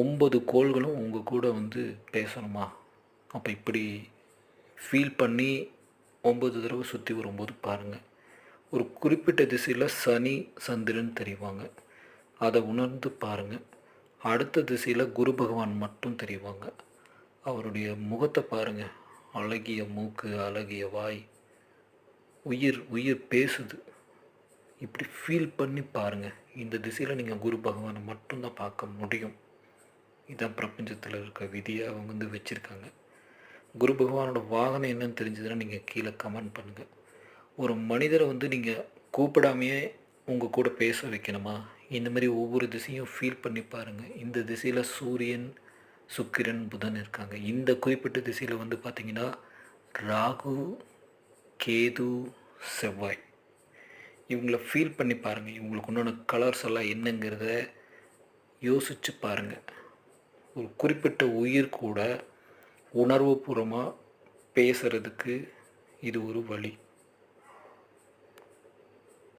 ஒம்பது கோள்களும் உங்கள் கூட வந்து பேசணுமா? அப்போ இப்படி ஃபீல் பண்ணி ஒம்பது தடவை சுற்றி வரும்போது பாருங்கள் ஒரு குறிப்பிட்ட திசையில் சனி சந்திரன் தெரிவாங்க. அதை உணர்ந்து பாருங்கள் அடுத்த திசையில் குரு பகவான் மட்டும் தெரிவாங்க. அவருடைய முகத்தை பாருங்கள் அழகிய மூக்கு அழகிய வாய் உயிர் உயிர் பேசுது. இப்படி ஃபீல் பண்ணி பாருங்கள் இந்த திசையில் நீங்கள் குரு பகவானை மட்டும்தான் பார்க்க முடியும். இதான் பிரபஞ்சத்தில் இருக்க விதியை அவங்க வந்து வச்சுருக்காங்க. குரு பகவானோட வாகனம் என்னன்னு தெரிஞ்சதுன்னா நீங்கள் கீழே கமெண்ட் பண்ணுங்கள் ஒரு மனிதரை வந்து நீங்கள் கூப்பிடாமையே உங்கள் கூட பேச வைக்கணுமா? இந்த மாதிரி ஒவ்வொரு திசையும் ஃபீல் பண்ணி பாருங்கள் இந்த திசையில் சூரியன் சுக்கிரன் புதன் இருக்காங்க. இந்த குறிப்பிட்ட திசையில் வந்து பார்த்திங்கன்னா ராகு கேது செவ்வாய். இவங்கள ஃபீல் பண்ணி பாருங்கள் இவங்களுக்கு உண்டான கலர்ஸ் எல்லாம் என்னங்கிறத யோசித்து பாருங்கள் ஒரு குறிப்பிட்ட உயிர் கூட உணர்வுபூர்வமாக பேசுகிறதுக்கு இது ஒரு வழி.